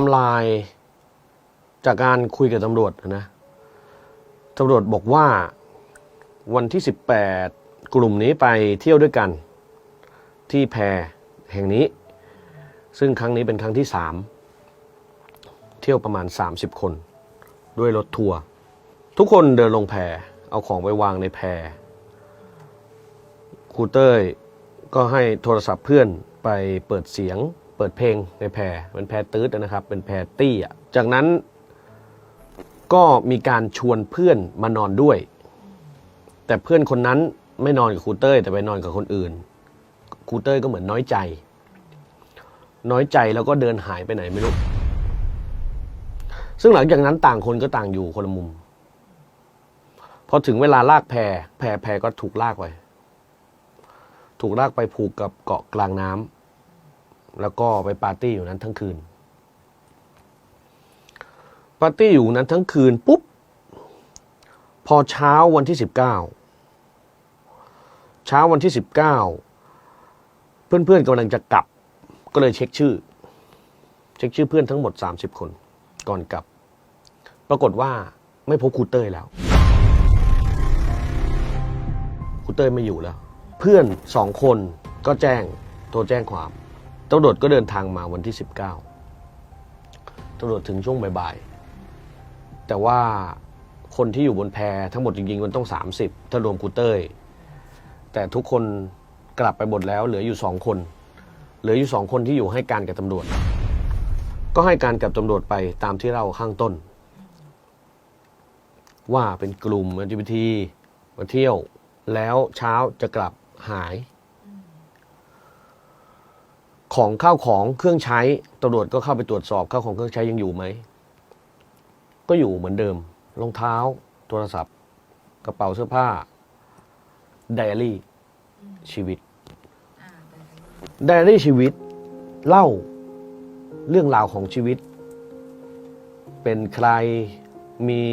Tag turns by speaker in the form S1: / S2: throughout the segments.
S1: ม์ไลน์จากการคุยกับตำรวจนะตำรวจบอกว่าวันที่ 18 กลุ่มนี้ไปเที่ยวด้วยกัน ที่แพรแห่งนี้ ซึ่งครั้งนี้เป็นครั้งที่ 3 เที่ยวประมาณ 30 คน ด้วยรถทัวร์ทุกคนเดินลงแพรเอาของไปวางในแพรครูเต้ยก็ให้โทรศัพท์เพื่อนไปเปิดเสียง เปิดเพลงในแพรเป็นแพรตืดนะครับ เป็นแพรตี้อะจากนั้นก็มีการชวนเพื่อนมานอนด้วย แต่เพื่อนคนนั้นไม่นอนกับครูเต้ยแต่ไปนอนกับคนอื่นครูเต้ยก็เหมือนน้อยใจ น้อยใจแล้วก็เดินหายไปไหนไม่รู้ซึ่งหลังจากนั้นต่างคนก็ต่างอยู่คนละมุมพอถึงเวลาลากแพแพแพก็ถูกลากไป ถูกลากไปผูกกับเกาะกลางน้ำ แล้วก็ไปปาร์ตี้อยู่นั้นทั้งคืน ปาร์ตี้อยู่นั้นทั้งคืนปุ๊บ พอเช้าวันที่สิบเก้าเช้าวันที่สิบเก้าเพื่อนๆกำลังจะกลับ ก็เลยเช็คชื่อ เช็คชื่อเพื่อนทั้งหมด30คน ก่อนกลับ ปรากฏว่าไม่พบครูเต้ยแล้วครูเต้ยไม่อยู่แล้ว เพื่อนสองคนก็แจ้งโทรแจ้งความ ตำรวจก็เดินทางมาวันที่ 19ตำรวจถึงช่วงบ่ายๆ แต่ว่าคนที่อยู่บนแพทั้งหมดจริงๆมันต้อง 30 ถ้ารวมครูเต้ย แต่ทุกคนกลับไปหมดแล้วเหลืออยู่สองคน เหลืออยู่สองคนที่อยู่ให้การกับตำรวจ ก็ให้การกับตำรวจไปตามที่เราข้างต้น ว่าเป็นกลุ่ม LGBT มาเที่ยว แล้วเช้าจะกลับหาย ของข้าวของเครื่องใช้ตำรวจก็เข้าไปตรวจสอบข้าวของเครื่องใช้ยังอยู่ไหม ก็อยู่เหมือนเดิมรองเท้า โทรศัพท์ กระเป๋าเสื้อผ้าไดอารี่ชีวิตไดอารี่ชีวิต เล่าเรื่องราวของชีวิต เป็นใครมี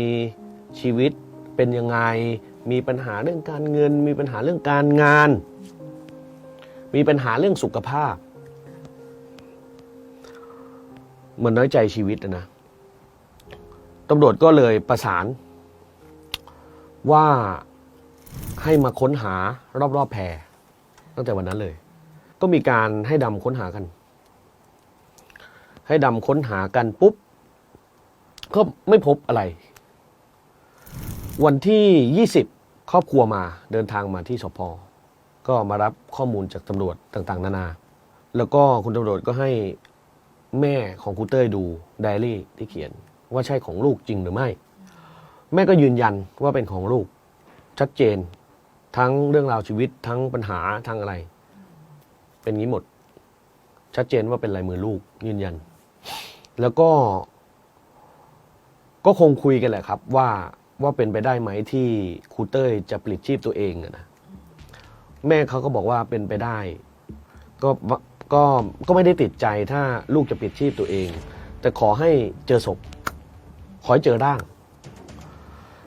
S1: ชีวิตเป็นยังไง มีปัญหาเรื่องการเงิน มีปัญหาเรื่องการงาน มีปัญหาเรื่องสุขภาพ มือนน้อยใจชีวิตนะตำรวจก็เลยประสาน ว่าให้มาค้นหารอบๆแพรตั้งแต่วันนั้นเลย ก็มีการให้ดำค้นหากัน ให้ดำค้นหากันปุ๊บ ก็ไม่พบอะไร วันที่ 20 ครอบครัวมาเดินทางมาที่สพก็มารับข้อมูลจากตำรวจต่าง ๆ นานา แล้วก็คุณตำรวจก็ให้ แม่ของครูเต้ยดูไดอารี่ที่เขียนว่าใช่ของลูกจริงหรือไม่ แม่ก็ยืนยันว่าเป็นของลูก ชัดเจน ทั้งเรื่องราวชีวิตทั้งปัญหาทั้งอะไร เป็นงี้หมด ชัดเจนว่าเป็นลายมือลูกยืนยัน แล้วก็ ก็คงคุยกันแหละครับ ว่าว่าเป็นไปได้ไหมที่ครูเต้ยจะปลิดชีพตัวเองอะนะแม่เขาก็บอกว่าเป็นไปได้ ก็ ก็ก็ไม่ได้ติดใจถ้าลูกจะปิดชีพตัวเอง แต่ขอให้เจอศพ ขอให้เจอร่าง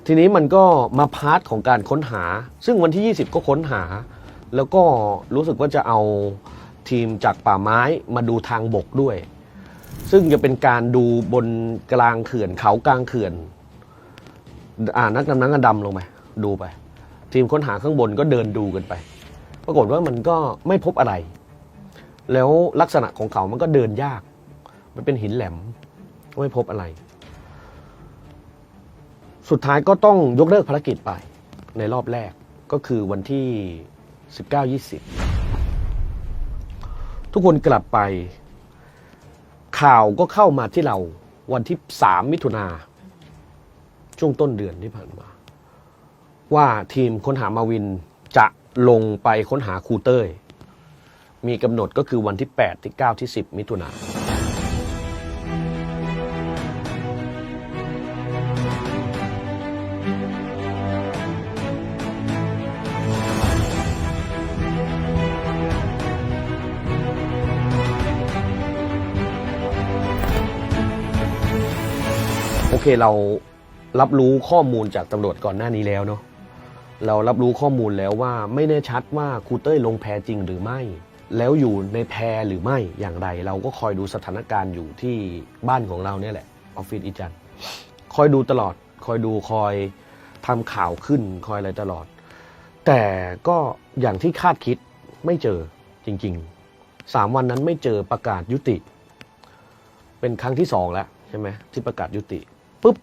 S1: ทีนี้มันก็มาพาร์ทของการค้นหา ซึ่งวันที่ 20 ก็ค้นหา แล้วก็รู้สึกว่าจะเอาทีมจากป่าไม้มาดูทางบกด้วย ซึ่งจะเป็นการดูบนกลางเขื่อนเขากลางเขื่อนอ่านักดำน้ำก็ดำลงไปดูไป ทีมค้นหาข้างบนก็เดินดูกันไป ปรากฏว่ามันก็ไม่พบอะไร แล้วลักษณะของเขามันก็เดินยาก มันเป็นหินแหลม ไม่พบอะไร สุดท้ายก็ต้องยกเลิกภารกิจไปในรอบแรกก็คือวันที่ 19-20 ทุกคนกลับไปข่าวก็เข้ามาที่เราวันที่ 3 มิถุนาช่วงต้นเดือนที่ผ่านมา ว่าทีมค้นหามาวินจะลงไปค้นหาครูเต้ย มีกำหนดก็คือวันที่ 8 ที่ 9 ที่ 10 มิถุนาโอเคเรารับรู้ข้อมูลจากตำรวจก่อนหน้านี้แล้วเนาะเรารับรู้ข้อมูลแล้วว่าไม่แน่ชัดว่าครูเต้ยลงแพจริงหรือไม่ แล้วอยู่ในแพรหรือไม่อย่างไร เราก็คอยดูสถานการณ์อยู่ที่บ้านของเราเนี่ยแหละออฟฟิศอีจันคอยดูตลอด คอยดูคอยทำข่าวขึ้นคอยอะไรตลอด แต่ก็อย่างที่คาดคิดไม่เจอจริงๆสามวันนั้นไม่เจอประกาศยุติ เป็นครั้งที่สองแล้วใช่ไหมที่ประกาศยุติปุ๊บ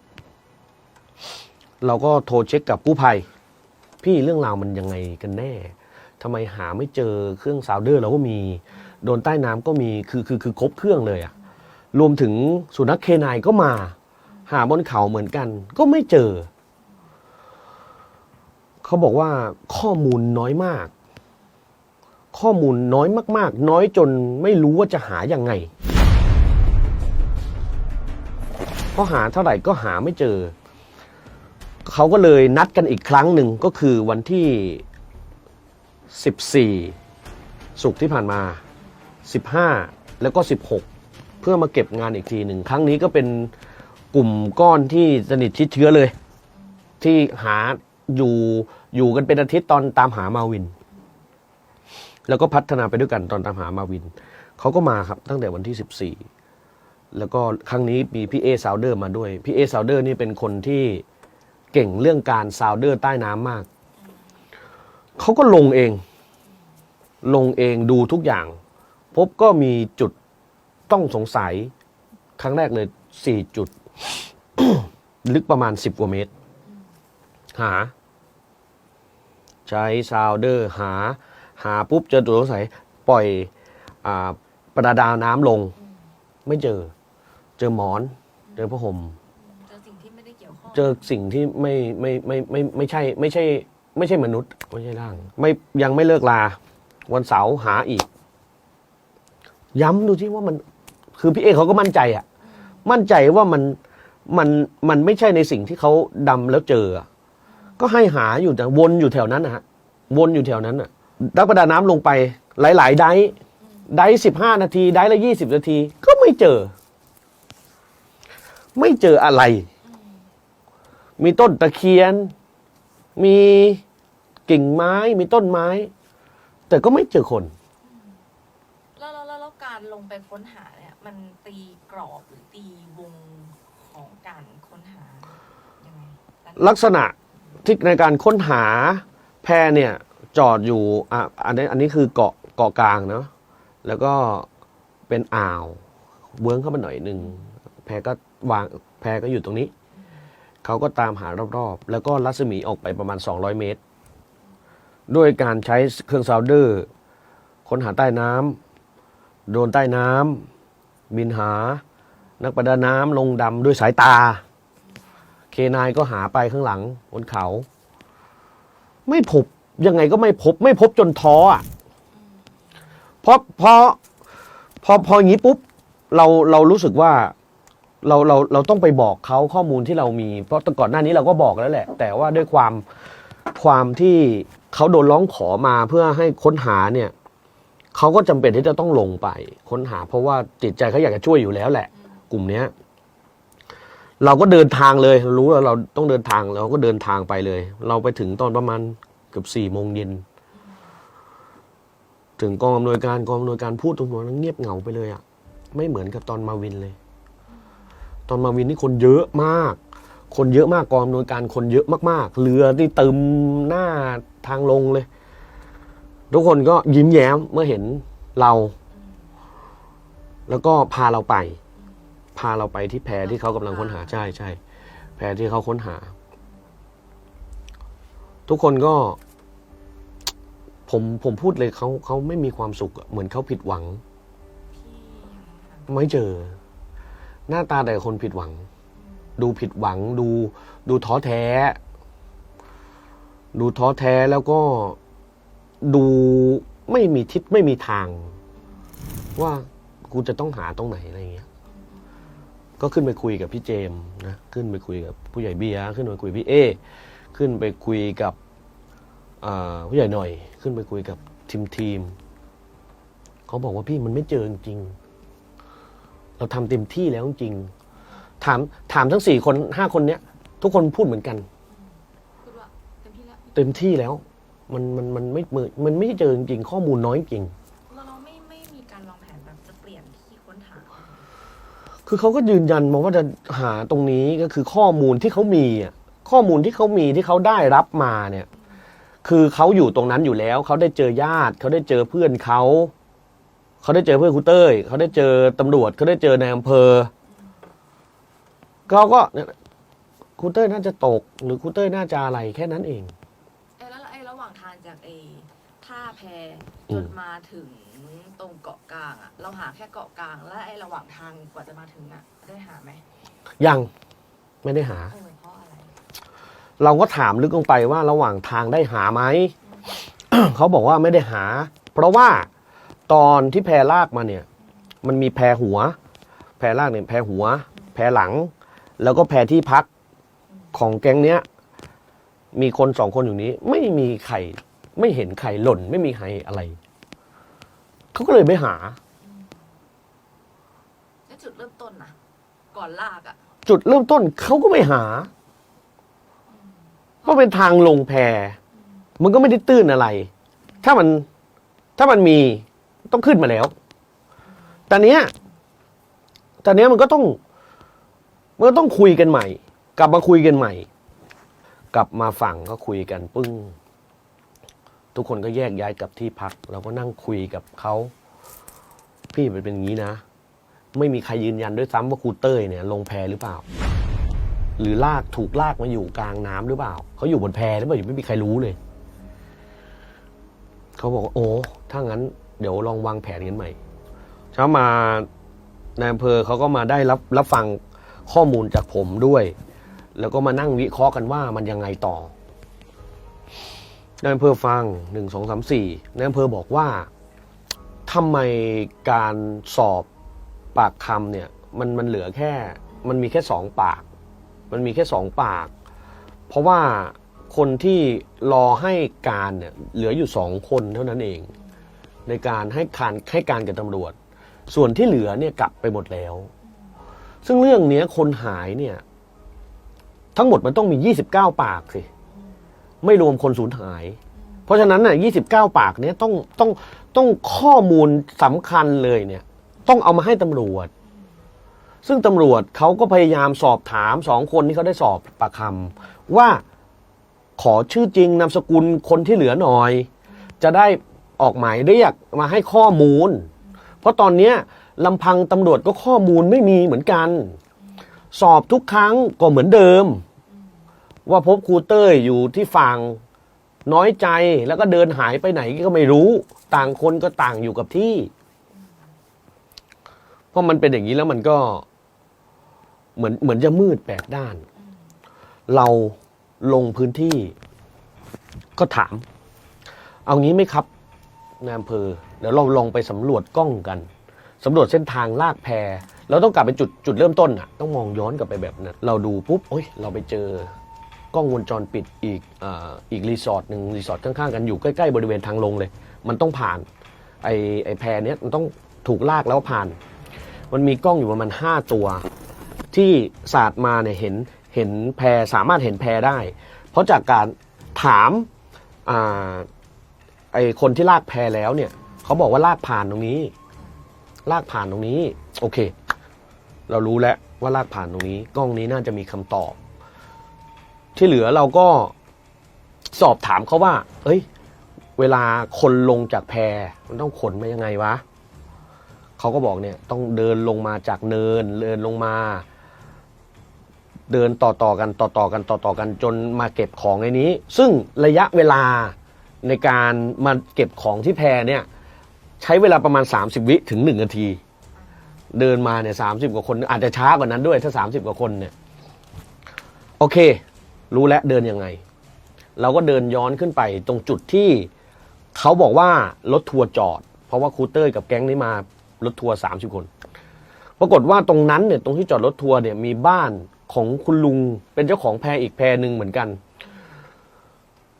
S1: เราก็โทรเช็คกับกู้ภัย พี่เรื่องราวมันยังไงกันแน่ ทำไมหาไม่เจอเครื่องซาวเดอร์เราก็มี โดนใต้น้ำก็มีคือคือคือครบเครื่องเลยอะรวมถึงสุนัขเคนายก็มา หาบนเขาเหมือนกัน ก็ไม่เจอ เขาบอกว่าข้อมูลน้อยมาก ข้อมูลน้อยมาก ๆ น้อยจนไม่รู้ว่าจะหายังไงเพราะหาเท่าไหร่ก็หาไม่เจอ เขาก็เลยนัดกันอีกครั้งหนึ่งก็คือวันที่ 14 สุกที่ผ่านมา 15 แล้วก็ 16 เพื่อมาเก็บงานอีกทีหนึ่ง ครั้งนี้ก็เป็นกลุ่มก้อนที่สนิทชิดเชื้อเลย ที่หาอยู่อยู่กันเป็นอาทิตย์ตอนตามหามาวิน แล้วก็พัฒนาไปด้วยกันตอนตามหามาวิน เขาก็มาครับตั้งแต่วันที่ 14 แล้วก็ครั้งนี้มีพี่เอซาวเดอร์มาด้วย พี่เอซาวเดอร์นี่เป็นคนที่เก่งเรื่องการซาวเดอร์ใต้น้ำมาก เขาก็ลงเอง ลงเองดูทุกอย่าง พบก็มีจุดต้องสงสัย ครั้งแรกเลย4จุด ลึกประมาณ10กว่าเมตร หา ใช้ซาวเดอร์หา หาปุ๊บเจอตัวสงสัย ปล่อยอาประดาน้ำลง ไม่เจอ เจอหมอน เจอผ้าห่ม
S2: เจอสิ่งที่ไม่ได้เกี่ยวข้อง
S1: เจอสิ่งที่ไม่ไม่ไม่ไม่ไม่ใช่ ไม่ใช่ ไม่ใช่มนุษย์ ไม่ใช่ร่าง ไม่ยังไม่เลิกลา วันเสาร์หาอีก ย้ำดูที่ว่ามัน คือพี่เอเขาก็มั่นใจอะมั่นใจว่ามันมันมันไม่ใช่ในสิ่งที่เขาดำแล้วเจออะก็ให้หาอยู่แต่วนอยู่แถวนั้นนะฮะวนอยู่แถวนั้นอะนักประดาน้ำลงไป หลาย ๆ ไดฟ์ไดสิบห้านาที ไดฟ์ละยี่สิบนาที ก็ไม่เจอ ไม่เจออะไร มีต้นตะเคียน มี กิ่งไม้มีต้นไม้ แต่ก็ไม่เจอคน
S2: แล้วแล้วแล้วแล้วการลงไปค้นหาเนี่ย มันตีกรอบหรือตีวงของการค้นหายังไง
S1: ลักษณะที่ในการค้นหาแพเนี่ย จอดอยู่อะอันนี้อันนี้คือเกาะเกาะกลางเนาะแล้วก็เป็นอ่าวเบื้องเข้ามาหน่อยหนึ่งแพก็วางแพก็อยู่ตรงนี้ เขาก็ตามหารอบๆ แล้วก็รัศมีออกไปประมาณ 200 เมตร ด้วยการใช้เครื่องซาวเดอร์ค้นหาใต้น้ำโดนใต้น้ำบินหา นักประดาน้ำลงดำด้วยสายตา เคนายก็หาไปข้างหลังบนเขา ไม่พบยังไงก็ไม่พบ ไม่พบจนท้ออะเพราะพราะพอพออย่างนี้ปุ๊บเราเรารู้สึกว่าเราเราเราต้องไปบอกเขาข้อมูลที่เรามี เพราะตก่อนหน้านี้เราก็บอกแล้วแหละ แต่ว่าด้วยความความที่ เขาโดนร้องขอมาเพื่อให้ค้นหาเนี่ยเขาก็จำเป็นที่จะต้องลงไป ค้นหา เพราะว่าจิตใจเขาอยากจะช่วยอยู่แล้วแหละ กลุ่มเนี้ย เราก็เดินทางเลยรารู้ว่าเราต้องเดินทางเราก็เดินทางไปเลย เราไปถึงตอนประมาณเกือบสี่โมงเย็นถึงกองอำนวยการกองอำนวยการพูดตรงนั้นเงียบเหงาไปเลยอะ่ะ ไม่เหมือนกับตอนมาวินเลย ตอนมาวินนี่คนเยอะมาก คนเยอะมากกองอำนวยการคนเยอะมากๆ เรือที่เติมหน้าทางลงเลย ทุกคนก็ยิ้มแย้มเมื่อเห็นเรา แล้วก็พาเราไป พาเราไปที่แพที่เขากำลังค้นหาใช่ใช่แพที่เขาค้นหา ทุกคนก็ ผมผมพูดเลยเขาเขาไม่มีความสุขอะเหมือนเขาผิดหวัง
S2: ที่
S1: ไม่เจอ หน้าตาแต่คนผิดหวัง ดูผิดหวังดู ดูท้อแท้ ดูท้อแท้แล้วก็ดูไม่มีทิศไม่มีทาง ว่ากูจะต้องหาตรงไหนอะไรเงี้ย ก็ขึ้นไปคุยกับพี่เจมนะ ขึ้นไปคุยกับผู้ใหญ่เบียขึ้นไปคุยพี่เอ ขึ้นไปคุยกับผู้ใหญ่หน่อย ขึ้นไปคุยกับทีมทีมเขาบอกว่าพี่มันไม่เจอจริงเราทำเต็มที่แล้วจริง ถามถามทั้งสี่คนห้าคนเนี้ย ทุกคนพูดเหมือนกัน
S2: เต็มที่แล้ว
S1: เต็มที่แล้ว มันมันมันไม่มือมันไม่เจอจริงข้อมูลน้อยจริง
S2: เราไม่ไม่มีการวางแผนแบบจะเปลี่ยนที่
S1: ค้นหาคือเขาก็ยืนยันมาว่าจะหาตรงนี้ก็คือข้อมูลที่เขามีอะข้อมูลที่เขามีที่เขาได้รับมาเนี่ย คือเขาอยู่ตรงนั้นอยู่แล้วเขาได้เจอญาติเขาได้เจอเพื่อนเขาเขาได้เจอเพื่อนคุเต้ยเขาได้เจอตำรวจเขาได้เจอในอำเภอ เขาก็เนี่ยครูเต้ยน่าจะตก หรือครูเต้ยน่าจะอะไรแค่นั้นเอง
S2: เอ้ยแล้วไอ้ระหว่างทางจากไอ้ท่าแพ
S1: อื
S2: จ
S1: ม
S2: นมาถึงตรงเกาะกลางอะเราหาแค่เกาะกลาง แล้วไอ้ระหว่างทางกว่าจะมาถึงอะได้หาไหม
S1: ยังไม่ได้หา
S2: เออเพราะอะไร
S1: เราก็ถามลึกลงไปว่าระหว่างทางได้หาไหม เขาบอกว่าไม่ได้หา เพราะว่าตอนที่แพรลากมาเนี่ย มันมีแพรหัว แพรลากเนี่ยแพรหัว แพรหลัง แล้วก็แพรที่พักของแก๊งเนี้ย มีคนสองคนอยู่นี้ ไม่มีใครไม่เห็นใครหล่น ไม่มีใครอะไร เขาก็เลยไปหา
S2: แล้วจุดเริ่มต้นนะก่อนลากอะ
S1: จุดเริ่มต้นเขาก็ไม่หา เพราะเป็นทางลงแพมันก็ไม่ได้ตื้นอะไร ถ้ามันถ้ามันมีต้องขึ้นมาแล้วแต่เนี้ยแต่เนี้ยมันก็ต้อง มันก็ต้องคุยกันใหม่ กลับมาคุยกันใหม่ กลับมาฝั่งก็คุยกันปึ้ง ทุกคนก็แยกย้ายกับที่พัก เราก็นั่งคุยกับเขาพี่มันเป็นอย่างนี้นะ ไม่มีใครยืนยันด้วยซ้ำว่าครูเต้ยเนี่ย ลงแพหรือเปล่า หรือลากถูกลากมาอยู่กลางน้ำหรือเปล่าเขาอยู่บนแพหรือเปล่าไม่มีใครรู้เลยเขาบอกว่าโอ้ถ้างั้น เดี๋ยวลองวางแผนกันใหม่เช้ามาในอำเภอเขาก็มาได้รับรับฟัง ข้อมูลจากผมด้วย แล้วก็มานั่งวิเคราะห์กันว่ามันยังไงต่อในอำเภอฟังหนึ่งสองสามสี่ในอำเภอบอกว่าทำไมการสอบปากคำเนี่ยมันมันเหลือแค่ มันมีแค่สองปาก มันมีแค่สองปาก เพราะว่าคนที่รอให้การเนี่ยเหลืออยู่สองคนเท่านั้นเอง ในการให้การให้การกับตำรวจ ส่วนที่เหลือเนี่ยกลับไปหมดแล้ว ซึ่งเรื่องเนี้ยคนหายเนี่ย ทั้งหมดมันต้องมี 29 ปากสิ ไม่รวมคนสูญหาย เพราะฉะนั้นน่ะ29 ปากเนี้ยต้องต้องต้องข้อมูลสำคัญเลยเนี่ย ต้องเอามาให้ตำรวจ ซึ่งตำรวจเขาก็พยายามสอบถามสองคนที่เขาได้สอบปากคำว่าขอชื่อจริงนามสกุลคนที่เหลือหน่อย จะได้ออกหมายเรียกมาให้ข้อมูล เพราะตอนเนี้ย ลำพังตำรวจก็ข้อมูลไม่มีเหมือนกัน สอบทุกครั้งก็เหมือนเดิม ว่าพบครูเต้ยอยู่ที่ฝั่งน้อยใจแล้วก็เดินหายไปไหนก็ไม่รู้ ต่างคนก็ต่างอยู่กับที่ เพราะมันเป็นอย่างนี้แล้วมันก็เหมือนเหมือนจะมืดแปดด้าน เราลงพื้นที่ ก็ถาม เอางี้ไหมครับนายอำเภอเดี๋ยวเราลองไปสำรวจกล้องกัน สำรวจเส้นทางลากแพเราต้องกลับไปจุดจุดเริ่มต้นอะต้องมองย้อนกลับไปแบบนั้นเราดูปุ๊บโอ้ยเราไปเจอกล้องวงจรปิดอีกออีกรีสอร์ทหนึ่งรีสอร์ทข้างๆกันอยู่ใกล้ๆบริเวณทางลงเลย มันต้องผ่านไอไอแพเนี้ยมันต้องถูกลากแล้วผ่าน มันมีกล้องอยู่ประมาณห้าตัว ที่ศาสาดมาเนี่ยเห็นเห็นแพรสามารถเห็นแพรได้ เพราะจากการถามอ่าไอคนที่ลากแพรแล้วเนี่ยเขาบอกว่าลากผ่านตรงนี้ ลากผ่านตรงนี้ โอเค เรารู้แล้วว่าลากผ่านตรงนี้ กล้องนี้น่าจะมีคำตอบ ที่เหลือเราก็สอบถามเขาว่า เอ้ย เวลาคนลงจากแพมันต้องขนมายังไงวะเขาก็บอกเนี่ยต้องเดินลงมาจากเนินเดินลงมา เดินต่อต่อกันต่อต่อกันต่อต่อกันจนมาเก็บของในนี้ ซึ่งระยะเวลาในการมาเก็บของที่แพเนี่ย ใช้เวลาประมาณ 30 วิถึง 1 นาที เดินมาเนี่ยสามสิบกว่าคน อาจจะช้ากว่านั้นด้วยถ้า 30 กว่าคนเนี่ย โอเค รู้แล้วเดินยังไง เราก็เดินย้อนขึ้นไปตรงจุดที่เขาบอกว่ารถทัวร์จอด เพราะว่าครูเต้ยกับแก๊งนี้มารถทัวร์สามสิบคน ปรากฏว่าตรงนั้นเนี่ยตรงที่จอดรถทัวร์เนี่ยมีบ้านของคุณลุงเป็นเจ้าของแพรอีกแพรหนึ่งเหมือนกัน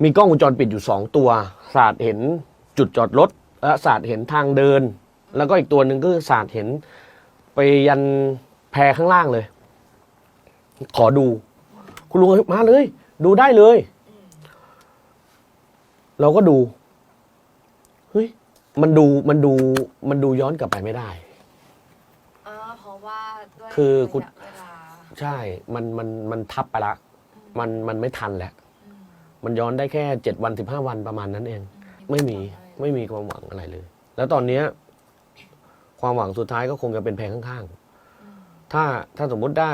S1: มีกล้องวงจรปิดอยู่สองตัว สาดเห็นจุดจอดรถ และสาดเห็นทางเดิน แล้วก็อีกตัวหนึ่งก็คือสาดเห็นไปยันแพรข้างล่างเลย ขอดู คุณลุงมาเลย ดูได้เลย เราก็ดูเฮ้ยมันดูมันดูมันดูย้อนกลับไปไม่ได้
S2: อ่าเพราะว่าด้วย
S1: คือคุณ
S2: ระยะเวลา
S1: ใช่มันมันมันทับไปละ มันมันไม่ทันแล้ว
S2: อืม
S1: มันย้อนได้แค่เจ็ดวันสิบห้าวันประมาณนั้นเอง ไม่มี ไม่มีความหวังอะไรเลย แล้วตอนเนี้ยความหวังสุดท้ายก็คงจะเป็นแพงข้าง
S2: อืม
S1: ๆถ้าถ้าสมมุติได้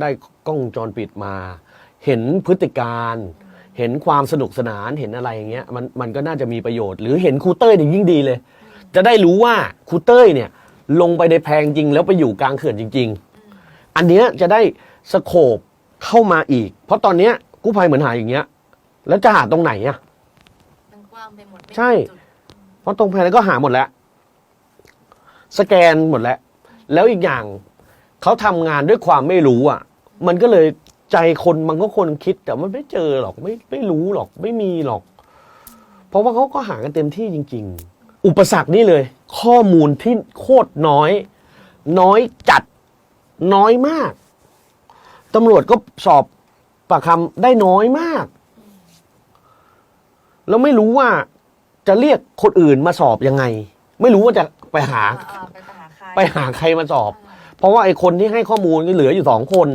S1: ได้กล้องวงจรปิดมา เห็นพฤติการ เห็นความสนุกสนานเห็นอะไรอย่างเงี้ยมันมันก็น่าจะมีประโยชน์ หรือเห็นครูเต้ยเนี่ยยิ่งดีเลย จะได้รู้ว่าครูเต้ยเนี่ย ลงไปในแพงจริง แล้วไปอยู่กลางเขื่อนจริง
S2: อืม
S1: ๆอันเนี้ยจะได้สโคบเข้ามาอีก เพราะตอนเนี้ยกู้ภัยเหมือนหาอย่างเงี้ย แล้วจะหาตรงไหนอะ
S2: มันกว้างไปหมดไม่
S1: ใช่
S2: มีจุด
S1: เพราะตรงแพนก็หาหมดแล้ว สแกนหมดแล้ว แล้วอีกอย่างเขาทำงานด้วยความไม่รู้อะ มันก็เลยใจคนมันก็คนคิด แต่มันไม่เจอหรอกไม่ไม่รู้หรอกไม่มีหรอก เพราะว่าเขาก็หากันเต็มที่จริง ๆ อุปสรรคนี่เลย ข้อมูลที่โคตรน้อย น้อยจัดน้อยมากตำรวจก็สอบปากคำได้น้อยมาก แล้วไม่รู้ว่า จะเรียกคนอื่นมาสอบยังไง ไม่รู้ว่าจะไปหา
S2: อ่าๆไปหาใคร
S1: ไปหาใครมาสอบ
S2: อ่า
S1: เพราะว่าไอ้คนที่ให้ข้อมูลก็เหลืออยู่สองคน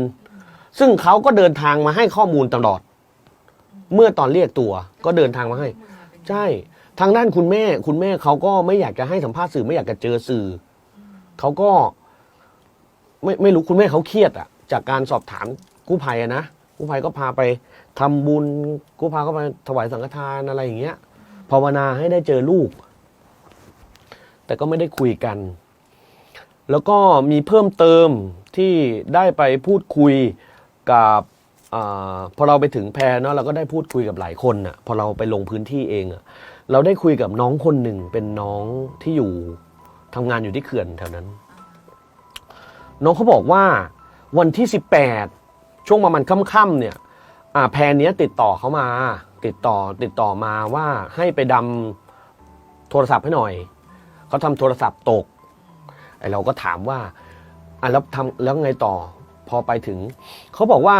S1: ซึ่งเขาก็เดินทางมาให้ข้อมูลตลอด เมื่อตอนเรียกตัวก็เดินทางมาให้ ใช่ ทางด้านคุณแม่ คุณแม่เขาก็ไม่อยากจะให้สัมภาษณ์สื่อไม่อยากจะเจอสื่อเขาก็ ไม่ไม่รู้คุณแม่เขาเครียดอะจากการสอบถามกู้ภัยอะนะกู้ภัยก็พาไปทำบุญกู้ภัยก็ไปถวายสังฆทานอะไรอย่างเงี้ย ภาวนาให้ได้เจอลูก แต่ก็ไม่ได้คุยกัน แล้วก็มีเพิ่มเติมที่ได้ไปพูดคุยกับอพอเราไปถึงแพรเนาะเราก็ได้พูดคุยกับหลายคนอะพอเราไปลงพื้นที่เองอะเราได้คุยกับน้องคนหนึ่งเป็นน้องที่อยู่ทำงานอยู่ที่เขื่อนแถวนั้น น้องเขาบอกว่าวันที่ 18 ช่วงประมาณค่ำๆเนี่ย อ่าแพรเนี้ยติดต่อเขามา ติดต่อติดต่อมาว่าให้ไปดำโทรศัพท์ให้หน่อยเขาทำโทรศัพท์ตกไอเราก็ถามว่าอะแล้วทำแล้วไงต่อพอไปถึงเขาบอกว่า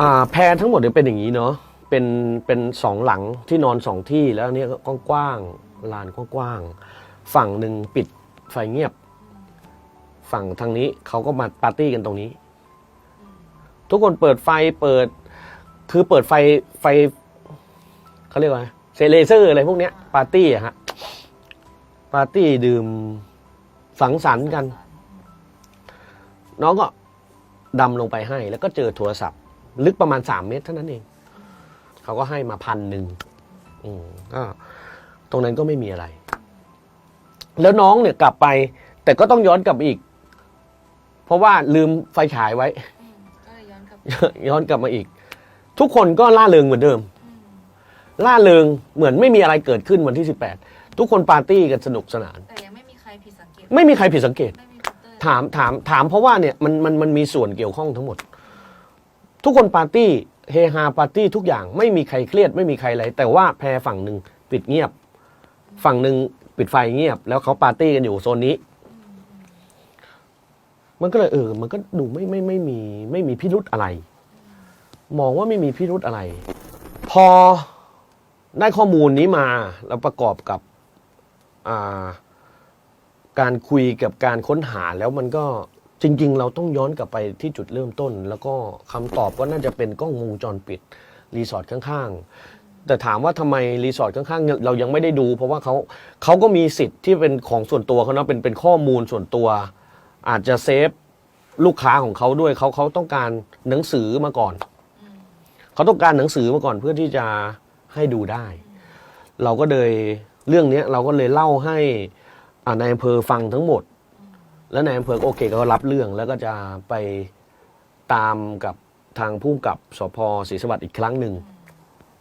S1: อ่าแพรทั้งหมดเนี่ยเป็นอย่างนี้เนาะเป็นเป็นสองหลังที่นอนสองที่แล้วนเนี้ยก็กว้างๆลานกว้างๆฝั่งหนึ่งปิดไฟเงียบ ฝั่งทางนี้เขาก็มาปาร์ตี้กันตรงนี้ ทุกคนเปิดไฟเปิด คือเปิดไฟไฟเขาเรียกว่าไงเซเลเซอร์อะไรพวกเนี้ยปาร์ตี้อะฮะปาร์ตี้ดื่มสังสรรค์กัน น้องก็ดำลงไปให้ แล้วก็เจอโทรศัพท์ ลึกประมาณสามเมตรเท่านั้นเอง เขาก็ให้มาพันหนึ่งอืมก็ตรงนั้นก็ไม่มีอะไร แล้วน้องเนี่ยกลับไป แต่ก็ต้องย้อนกลับมาอีก เพราะว่าลืมไฟฉายไว้
S2: อืมก็เลยย้อนกลับ
S1: ย้อนกลับมาอีก ทุกคนก็ล่าเริงเหมือนเดิม
S2: อืม
S1: ล่าเริงเหมือนไม่มีอะไรเกิดขึ้นวันที่ 18 ทุกคนปาร์ตี้กันสนุกสนาน
S2: แต่ยังไม่มีใครผิดสังเกต
S1: ไม่มีใครผิดสังเกต
S2: ไม่มีคอมเตอร์
S1: ถามถามถามเพราะว่าเนี่ยมันมันมันมีส่วนเกี่ยวข้องทั้งหมด ทุกคนปาร์ตี้เฮฮาปาร์ตี้ทุกอย่างไม่มีใครเครียดไม่มีใครอะไร แต่ว่าแพรฝั่งหนึ่งปิดเงียบ ฝั่งหนึ่งปิดไฟเงียบ แล้วเขาปาร์ตี้กันอยู่โซนนี้ มันก็เลยเออ มันก็ดูไม่ไม่ไม่มีไม่มีพิรุธอะไร มองว่าไม่มีพิรุธอะไร พอได้ข้อมูลนี้มาแล้วประกอบกับาการคุยกับการค้นหาแล้วมันก็จริง ๆ เราต้องย้อนกลับไปที่จุดเริ่มต้น แล้วก็คำตอบก็น่าจะเป็นกล้องวงจรปิดรีสอร์ทข้างๆ แต่ถามว่าทำไมรีสอร์ทข้างๆ เรายังไม่ได้ดู เพราะว่าเขาเขาก็มีสิทธิ์ที่เป็นของส่วนตัวเขาเนาะเป็นเป็นข้อมูลส่วนตัว อาจจะเซฟลูกค้าของเขาด้วยเขาเขาต้องการหนังสือมาก่อน เขาต้องการหนังสือมาก่อนเพื่อที่จะให้ดูได้ เราก็เลยเรื่องนี้เราก็เลยเล่าให้อานายอำเภอฟังทั้งหมด แล้วนายอำเภอโอเคก็รับเรื่องแล้วก็จะไปตามกับทางผู้กับสพศรีสวัสดิ์อีกครั้งหนึ่ง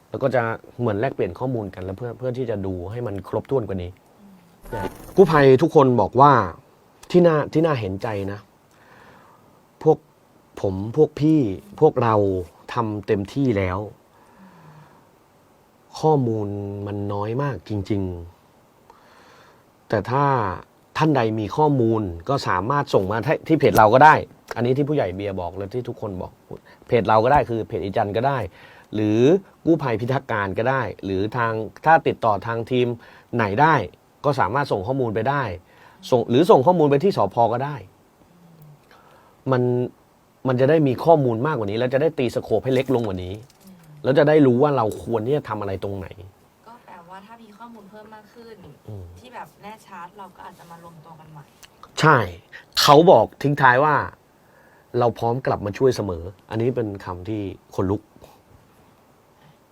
S1: แล้วก็จะเหมือนแลกเปลี่ยนข้อมูลกันแล้วเพื่อเพื่อที่จะดูให้มันครบถ้วนกว่านี้กู้ภัยทุกคนบอกว่าที่น่าที่น่าเห็นใจนะ พวกผมพวกพี่พวกเรา ทำเต็มที่แล้ว ข้อมูลมันน้อยมากจริง ๆ แต่ถ้าท่านใดมีข้อมูลก็สามารถส่งมาที่ทเพจเราก็ได้ อันนี้ที่ผู้ใหญ่เบียร์บอกและที่ทุกคนบอก เพจเราก็ได้คือเพจอีจันก็ได้ หรือกู้ภัยพิทักษ์การก็ได้ หรือทางถ้าติดต่อทางทีมไหนได้ ก็สามารถส่งข้อมูลไปได้ส่งหรือส่งข้อมูลไปที่สพก็ได้ มัน มันจะได้มีข้อมูลมากกว่านี้ แล้วจะได้ตีสโคปให้เล็กลงกว่านี้
S2: อืม
S1: แล้วจะได้รู้ว่าเราควรที่จะทำอะไรตรงไหน
S2: ก็แปลว่าถ้ามีข้อมูลเพิ่มมากขึ้น
S1: อืม
S2: ที่แบบแน่ชัดเราก็อาจจะมารวมตัวกันใหม่
S1: ใช่ เขาบอกทิ้งท้ายว่า เราพร้อมกลับมาช่วยเสมอ อันนี้เป็นคำที่คนลุก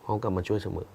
S1: พร้อมกลับมาช่วยเสมอ